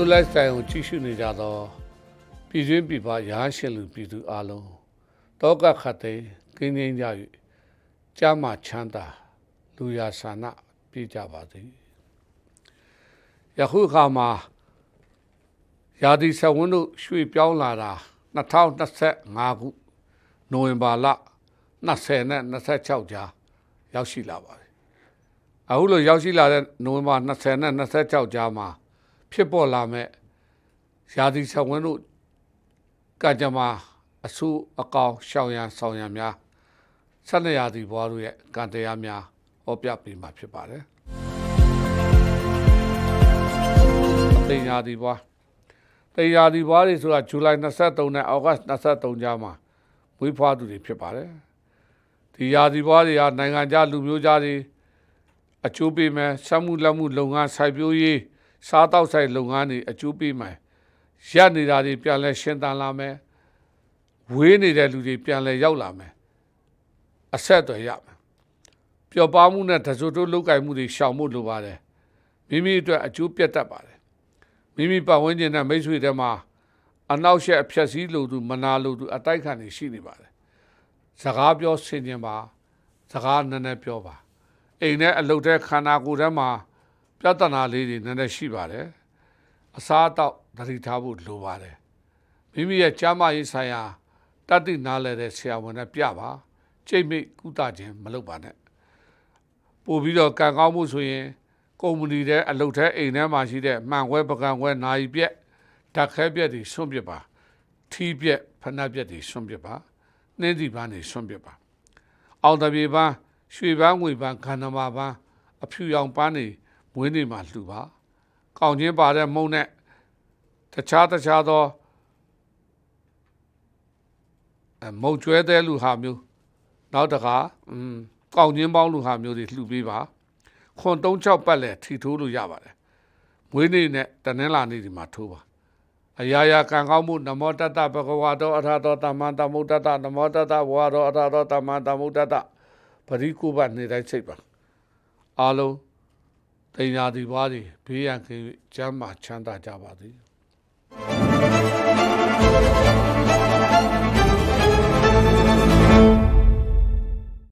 လူလိုက်ဆိုင်ကိုကြည့်ရှုနေကြသောပြည်တွင်းပြည်ပရာရှင်လူပြည်သူအလုံးတောကခတ်သိမ်းကင်းငင်းကြ၍ကြာမှချမ်းသာလူရာဆန္ဒပြည့်ကြပါသည်ယခုအခါမှာရာသီဆက်ဝန်းတို့ရွှေ့ပြောင်းလာတာ2025ခုနိုဝင်ဘာလ20နဲ့26ကြားရောက်ရှိလာပါတယ်အခုလိုရောက်ရှိလာတဲ့နိုဝင်ဘာ20နဲ့26ကြားမှာ ဖြစ်ပေါ်လာမဲ့ရာသီဆက်ဝန်းတို့ကကြမ္မာအဆူအကောင်ရှောင်ရန်ဆောင်ရန်များဆက်လက်ရာသီဘွားတို့ရဲ့ကံတရားများဟောပြပေးမှာဖြစ်ပါတယ်အသိညာသီဘွားတေရာသီဘွားတွေဆိုတာဇူလိုင်23နဲ့အောက်ဂတ်23ကြားမှာမွေးဖွားသူတွေဖြစ်ပါတယ်ဒီရာသီဘွားတွေကနိုင်ငံခြားလူမျိုးသားတွေအကျိုးပေးမယ်ဆက်မှုလက်မှုလုပ်ငန်းစိုက်ပျိုးရေး စားတောက်ဆိုင်လုပ်ငန်းတွေအကျိုးပေးမယ်ရက်နေတာတွေပြန်လဲရှင်းတန်လာမယ်ဝေးနေတဲ့လူတွေပြန်လဲရောက်လာမယ်အဆက်အသွယ်ရမယ်ပျော်ပါမှုနဲ့တစို့တို့လောက်ကင်မှုတွေရှောင်ဖို့လိုပါတယ်မိမိအတွက်အကျိုးပြတ်တတ်ပါတယ်မိမိပတ်ဝန်းကျင်နဲ့မိတ်ဆွေတွေမှာအနောက်ရှက်အဖြက်စည်းလို့သူမနာလို့သူအတိုက်ခံနေရှိနေပါတယ်စကားပြောဆင်ခြင်ပါစကားနည်းနည်းပြောပါအိမ်နဲ့အလုပ်တဲ့ခန္ဓာကိုယ်ထဲမှာ ပြဿနာလေးတွေနည်းနည်းရှိပါတယ်အစားအသောက်သတိထားဖို့လိုပါတယ်မိမိရဲ့ကြားမရေးဆိုင်ရာတတ်သိနားလဲတဲ့ဆရာဝန်နဲ့ပြပါကြိတ်မိတ်ကုသခြင်းမလုပ်ပါနဲ့ပို့ပြီးတော့ကံကောင်းမှုဆိုရင်ကုမ္ပဏီတဲ့အလုပ်ထဲအိမ်ထဲမှာရှိတဲ့မှန်ခွဲပကံခွဲနာယီပြက်ဓာတ်ခဲပြက်တွေဆွန့်ပစ်ပါထီးပြက်ဖနက်ပြက်တွေဆွန့်ပစ်ပါနှင်းစီပန်းတွေဆွန့်ပစ်ပါအောင်တပြေပန်းရွှေပန်းငွေပန်းခန္ဓမာပန်းအဖြူရောင်ပန်းတွေ မွေးနေမှာလှူပါကောင်းချင်းပါတဲ့မုံနဲ့တခြားတခြားသောအမုတ်ကျွဲတဲ့လူဟာမျိုးနောက်တခါอืมကောင်းချင်းပေါင်းလူဟာမျိုးတွေလှူပေးပါခွန်36ပတ်လဲထီထိုးလို့ရပါတယ်မွေးနေ့နဲ့တနင်္လာနေ့ဒီမှာထိုးပါအရာရာကံကောင်းမှုနမောတတ္တဘဂဝါတောအထာတောတမ္မန္တမုဒ္ဒတနမောတတ္တဝါရောအထာတောတမ္မန္တမုဒ္ဒတပရိကုဘနေတိုင်းစိတ်ပါအားလုံး တင်ညာဒီပွားတွေဘေးရန်ကင်းကျမ်းမာချမ်းသာကြပါသည်